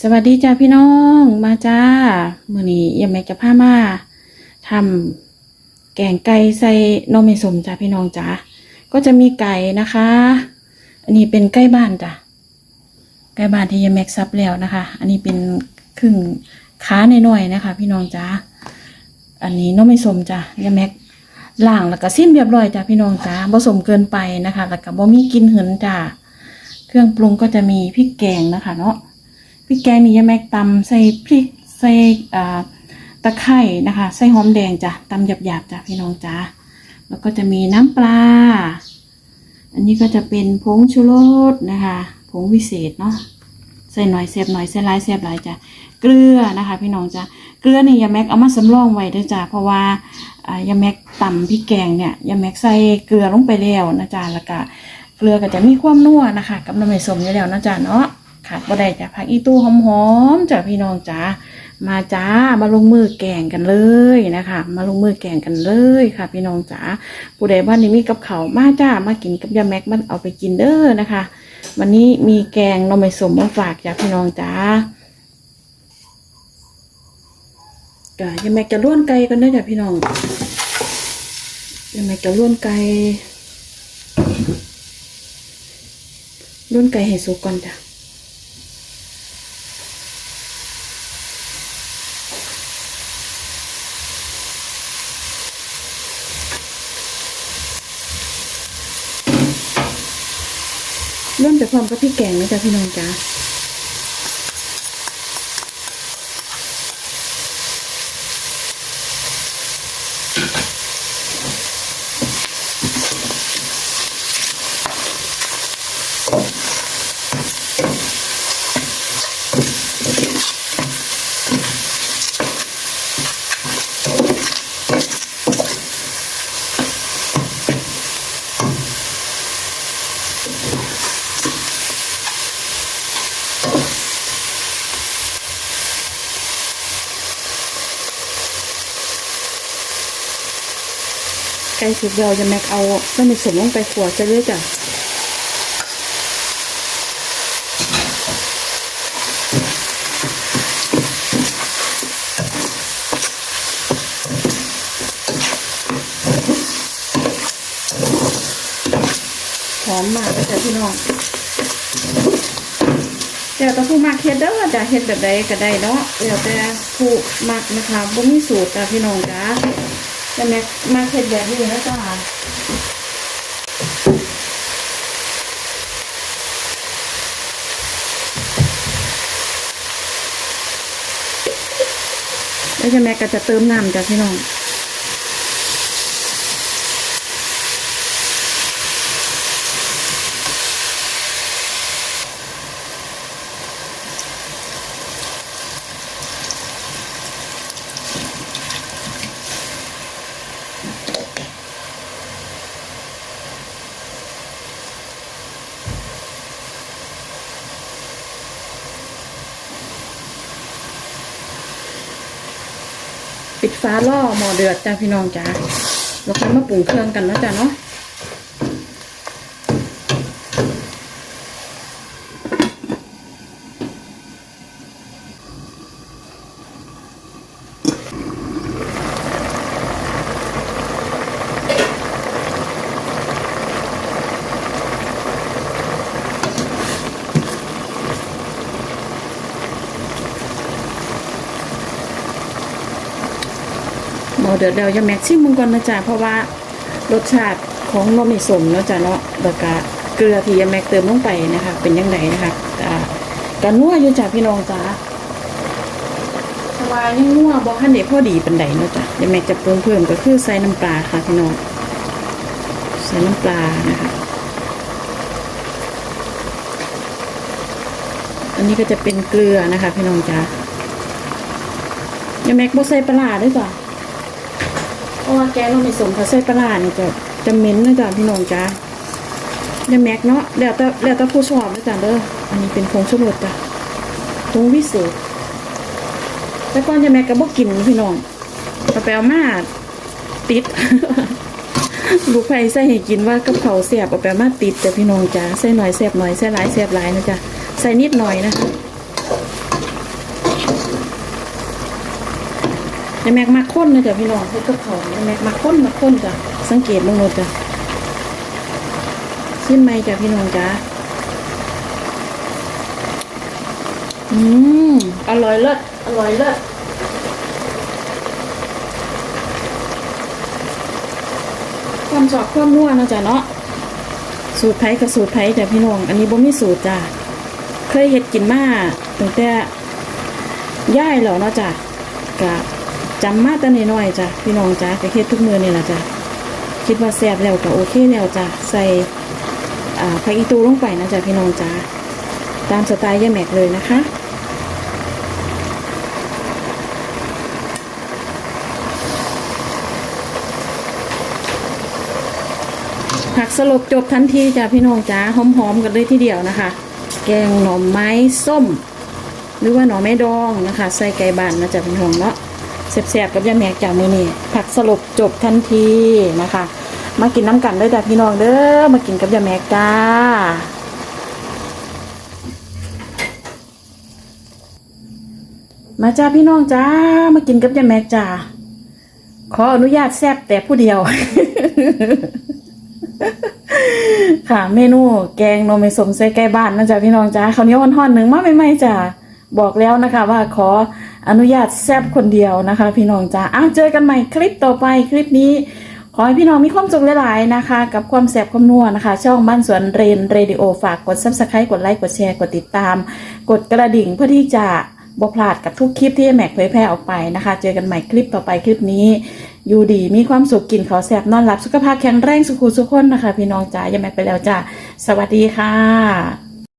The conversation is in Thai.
สวัสดีจ้าพี่น้องมาจ้ามื่อนี้ยังไม่จะพามาทำแกงไก่ใส่นมเมสมจ้าพี่น้องจ้าก็จะมีไก่นะคะ อันนี้เป็นไก่บ้านจ้ะไก่บ้านที่ยายแม็กซับแล้วนะคะ อันนี้เป็นครึ่งขาในหน่อยๆนะคะ พี่น้องจ้าอันนี้นมเมสมจ้ะยายแม็กล้างแล้วก็ซิมเรียบร้อยจ้ะพี่น้องจ้าผสมเกินไปนะคะ แล้วก็บ่มีกินหืนจ้าเครื่องปรุงก็จะมีพริกแกงนะคะ เนาะ พริกแกงนี่ยายแม็กตำใส่พริกใส่อ่าตะไคร่นะคะใส่หอมแดงจ้ะตำหยาบๆจ้ะพี่น้องจ้าแล้วก็จะมีน้ำปลา อันนี้ก็จะเป็นผงชูรสนะคะ ผงวิเศษเนาะใส่หน่อยเสียบหน่อยใส่หลายเสียบหลายจ้ะเกลือนะคะ พี่น้องจ้ะเกลือนี่ยาแม็กเอามาสำรองไว้ด้วยจ้ะเพราะว่าอ่ายาแม็กตำพริกแกงเนี่ยยาแม็กใส่เกลือลงไปแล้วนะจ๊ะแล้วก็เกลือก็จะมีความนัวนะคะ กับน้ำมันสมอยู่แล้วนะจ๊ะเนาะ ขาดบ่ได้จ้ะผักอีตู้หอมๆจ้ะพี่น้องจ้ามาจ้ามาลงมือแกงกันเลยนะคะ มาลงมือแกงกันเลยค่ะ พี่น้องจ้าผู้ใดบ้านนี้มีกับเขามาจ้ามากินกับยาแม็กมันเอาไปกินเด้อนะคะ วันนี้มีแกงน่อไม้สมมาฝากจ้ะพี่น้องจ้าจ้ะยาแม็กจะล้วนไก่กันเด้อจ้ะพี่น้องยาแม็กจะล้วนไก่ล้วนไก่ให้สุกก่อนจ้ะ เริ่มจากความกับพี่แกงนะจ๊ะพี่น้องจ๊ะ ไก่สุกเดียวจะแม็กเอาน้ำมันสมลงไปขัวจะเลยจ้ะหอมมากเลยจ้ะพี่น้องเดี๋ยวแต่ผู้มักเฮ็ดเด้อจะเฮ็ดแบบใดก็ได้เนาะเดี๋ยวแต่ผู้มักนะคะบ่มีสูตรจ้ะพี่น้องจ้า แต่แม็กมาเผ็ดแบบนี้นะจ๊ะแล้วจะแม่ก็จะเติมน้ำจ้ะพี่น้อง ปิดฟ้าล่อหมอเดือดจ้าพี่น้องจ้าแล้วค่อยมาปรุงเครื่องกันนะจ้าเนาะ เดือดเดียวจะแม็กซิมึงก่อนนะจ๊ะเพราะว่ารสชาติของนมไม่สมเนาะจ๊ะเนาะแล้วก็เกลือที่ยาแม็กเติมลงไปนะคะ เป็นยังไงนะคะอ่ากันนัวอยู่จ้ะพี่น้องจ้าเพราะว่ายังนัวบ่ทันได้พอดีปานใดเนาะจ้ะยาแม็กจะปรุงเพิ่มก็คือใส่น้ำปลาค่ะพี่น้องใส่น้ำปลานะคะอันนี้ก็จะเป็นเกลือนะคะ พี่น้องจ้ายาแม็กบ่ใส่ปลาร้าด้วยจ้ะ เพราะว่าแกงเราไม่สมถ้าใส่ปลาร้านี่จะจะเหม็นนะจ๊ะพี่น้องจ้าเดี๋ยวแม็กเนาะเดี๋ยวแต่เดี๋ยวแต่ผู้ชอบนะจ๊ะเด้ออันนี้เป็นผงชูรสจ้ะผงวิเศษแต่ก่อนจะแม็กก็บ่กินพี่น้องก็ไปเอามาติดลูกไผ่ใส่ให้กินว่ากับเขาวเสียบเอาไปเอามาติดจ้ะพี่น้องจ้าใส่หน่อยเสียบหน่อยใส่หลายเสียบหลายนะจ๊ะใส่นิดหน่อยนะคะ แม็กมาข้นนะจ้ะพี่น้องเฮ็ดกับเขาวยายแม็กมาข้นมาข้นจ้ะสังเกตลงโนจ้ะชิมไหมจ้ะพี่น้องจ้ะอืมอร่อยเลิศอร่อยเลิศความชอบความนัวนะจ๊ะเนาะสูตรไผ่กับสูตรไผ่จ้ะพี่น้องอันนี้บ่มีสูตรจ้ะเคยเฮ็ดกินมาตั้งแต่ย่ายแล้วเนาะจ้ะกะ จำมาแต่น้อยๆจ้ะพี่น้องจ้ะก็เฮ็ดทุกมือนี่แหละจ้ะคิดว่าแซ่บแล้วก็โอเคแล้วจ้ะใส่ผักอีตูลงไปนะจ้ะพี่น้องจ้ะตามสไตล์ย่าแม็กเลยนะคะผักสลบจบทันทีจ้ะพี่น้องจ้าหอมๆกันเลยทีเดียวนะคะ แกงหน่อไม้ส้ม หรือว่าหน่อไม้ดองนะคะ ใส่ไก่บานนะจ๊ะพี่น้องเนาะ แซ่บๆกับยาแมกจากมือนี่ผักสลบจบทันทีนะคะ มากินน้ำกันด้วยจ้ะพี่น้องเด้อมากินกับยาแมกจ้ามาจ้าพี่น้องจ้ามากินกับยาแมกจ้าขออนุญาตแซบแต่ผู้เดียว ค่ะเมนูแกงนมไม่สมใส่ไก่บ้านนะจ๊ะพี่น้องจ้าข้าวเนียห่อนๆหนึ่งมาใหม่ๆจ้ะบอกแล้วนะคะว่าขอ อนุญาตแซบคนเดียวนะคะ พี่น้องจ้าอ้าวเจอกันใหม่คลิปต่อไปคลิปนี้ ขอให้พี่น้องมีความสุขหลายๆนะคะ กับความแสบความนัวนะคะ ช่องบ้านสวนเรนเรดิโอฝากกดซับสไครต์กดไลค์กดแชร์กดติดตาม กดกระดิ่งเพื่อที่จะบกพลาดกับทุกคลิปที่แม็กเผยแพร่ออกไปนะคะ เจอกันใหม่คลิปต่อไปคลิปนี้ อยู่ดีมีความสุขกินขอแสบนอนหลับสุขภาพแข็งแรงสุขุสุขคนนะคะ พี่น้องจ๋าอย่าแม็กไปแล้วจ้าสวัสดีค่ะ